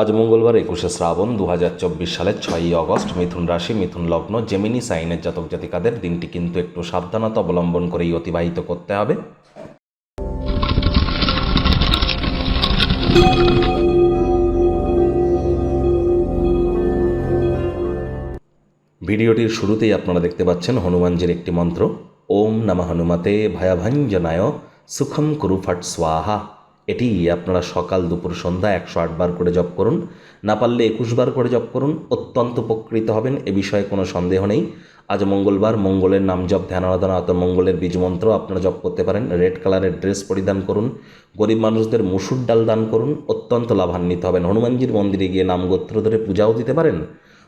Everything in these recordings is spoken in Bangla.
আজ মঙ্গলবার একুশে শ্রাবণ দু হাজার চব্বিশ সালের ছয়ই অগস্ট মিথুন রাশি, মিথুন লগ্ন জেমিনি সাইনের জাতক জাতিকাদের দিনটি কিন্তু একটু সাবধানতা অবলম্বন করেই অতিবাহিত করতে হবে। ভিডিওটির শুরুতেই আপনারা দেখতে পাচ্ছেন হনুমানজির একটি মন্ত্র, ওম নমঃ হনুমতে ভয়াভঞ্জনায় সুখম কুরু ফট স্বাহা। এটি আপনারা সকাল দুপুর সন্ধ্যা একশো আটবার করে জপ করুন। না পারলে একুশ বার করে জপ করুন। অত্যন্ত উপকৃত হবেন, এ বিষয়ে কোনো সন্দেহ নেই। আজ মঙ্গলবার, মঙ্গলের নাম জপ, ধ্যান, আরাধনা অত মঙ্গলের বীজ মন্ত্র আপনারা জপ করতে পারেন। রেড কালারের ড্রেস পরিধান করুন। গরিব মানুষদের মুসুর ডাল দান করুন। অত্যন্ত লাভান্বিত হবেন। হনুমানজির মন্দিরে গিয়ে নাম গোত্র ধরে পূজাও দিতে পারেন।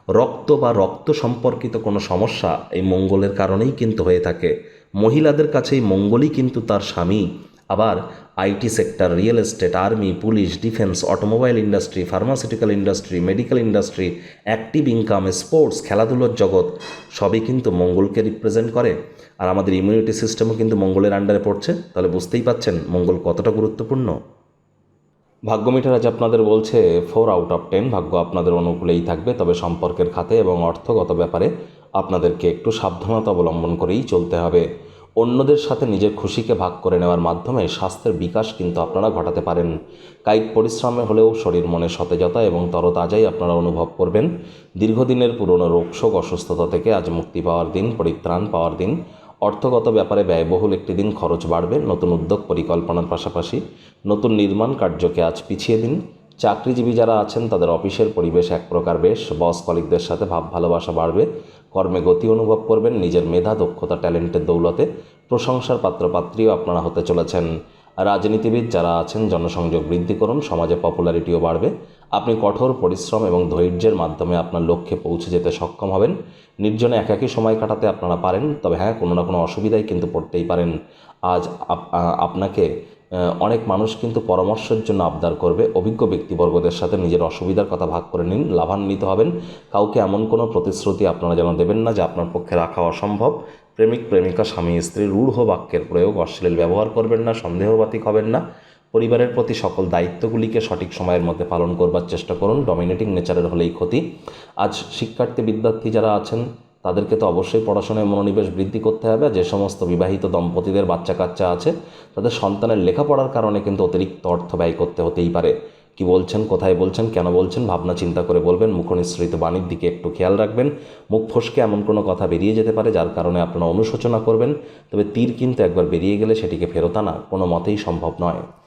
রক্ত বা রক্ত সম্পর্কিত কোনো সমস্যা এই মঙ্গলের কারণেই কিন্তু হয়ে থাকে। মহিলাদের কাছে এই মঙ্গলই কিন্তু তার স্বামী। আবার IT sector, real estate, army, police, defence, automobile industry, pharmaceutical industry, medical industry, active income, sports, খেলাধুলোর জগৎ, সবই কিন্তু মঙ্গলকে রিপ্রেজেন্ট করে। আর আমাদের ইমিউনিটি সিস্টেমও কিন্তু মঙ্গলের আন্ডারে পড়ছে। তাহলে বুঝতেই পাচ্ছেন মঙ্গল কতটা গুরুত্বপূর্ণ। ভাগ্য মিটার আজ আপনাদের বলছে ফোর আউট অফ টেন ভাগ্য আপনাদের অনুকূলেই থাকবে। তবে সম্পর্কের খাতে এবং অর্থগত ব্যাপারে আপনাদেরকে একটু সাবধানতা অবলম্বন করেই চলতে হবে। অন্যদের সাথে নিজের খুশিকে ভাগ করে নেওয়ার মাধ্যমে স্বাস্থ্যের বিকাশ কিন্তু আপনারা ঘটাতে পারেন। কায়িক পরিশ্রমে হলেও শরীর মনে সতেজতা এবং তরতাজাই আপনারা অনুভব করবেন। দীর্ঘদিনের পুরনো রোগশোক অসুস্থতা থেকে আজ মুক্তি পাওয়ার দিন, পরিত্রাণ পাওয়ার দিন। অর্থগত ব্যাপারে ব্যয়বহুল একটি দিন খরচ বাড়বে। নতুন উদ্যোগ পরিকল্পনার পাশাপাশি নতুন নির্মাণ কার্যকে আজ পিছিয়ে দিন। চাকরিজীবী যারা আছেন, তাদের অফিসের পরিবেশ এক প্রকার বেশ। বস কলিকদের সাথে ভাব ভালোবাসা বাড়বে। কর্মে গতি অনুভব করবেন, নিজের মেধা, দক্ষতা, ট্যালেন্টের দৌলতে প্রশংসার পাত্রপাত্রীও আপনারা হতে চলেছেন। রাজনীতিবিদ যারা আছেন, জনসংযোগ বৃদ্ধি করুন, সমাজে পপুলারিটিও বাড়বে। আপনি কঠোর পরিশ্রম এবং ধৈর্যের মাধ্যমে আপনার লক্ষ্যে পৌঁছে যেতে সক্ষম হবেন। নির্জনে একাকী সময় কাটাতে আপনারা পারেন, তবে হ্যাঁ কোনো না কোনো অসুবিধায় কিন্তু পড়তেই পারেন। আজ আপ- আপনাকে অনেক মানুষ কিন্তু পরামর্শের জন্য আবদার করবে। অভিজ্ঞ ব্যক্তিবর্গদের সাথে নিজের অসুবিধার কথা ভাগ করে নিন, লাভান্বিত হবেন। কাউকে এমন কোনো প্রতিশ্রুতি আপনারা যেন দেবেন না যে আপনার পক্ষে রাখা অসম্ভব। প্রেমিক, প্রেমিকা, স্বামী, স্ত্রী, রূঢ় বাক্যের প্রয়োগ, অশ্লীল ব্যবহার করবেন না সন্দেহবাতিক হবেন না। পরিবারের প্রতি সকল দায়িত্বগুলিকে সঠিক সময়ের মধ্যে পালন করবার চেষ্টা করুন। ডমিনেটিং নেচারের হলেই ক্ষতি। আজ শিক্ষার্থী, বিদ্যার্থী যারা আছেন তাদেরকে তো অবশ্যই পড়াশোনায় মনোনিবেশ বৃদ্ধি করতে হবে। যে সমস্ত বিবাহিত দম্পতিদের বাচ্চা কাচ্চা আছে, তাদের সন্তানের লেখাপড়ার কারণে কিন্তু অতিরিক্ত অর্থ ব্যয় করতে হতেই পারে। কি বলছেন, কোথায় বলছেন, কেন বলছেন, ভাবনা চিন্তা করে বলবেন। মুখনিসৃত বাণীর দিকে একটু খেয়াল রাখবেন। মুখ ফসকে এমন কোনো কথা বেরিয়ে যেতে পারে যার কারণে আপনারা অনুশোচনা করবেন। তবে তীর কিন্তু একবার বেরিয়ে গেলে সেটিকে ফেরত আনা কোনো মতেই সম্ভব নয়।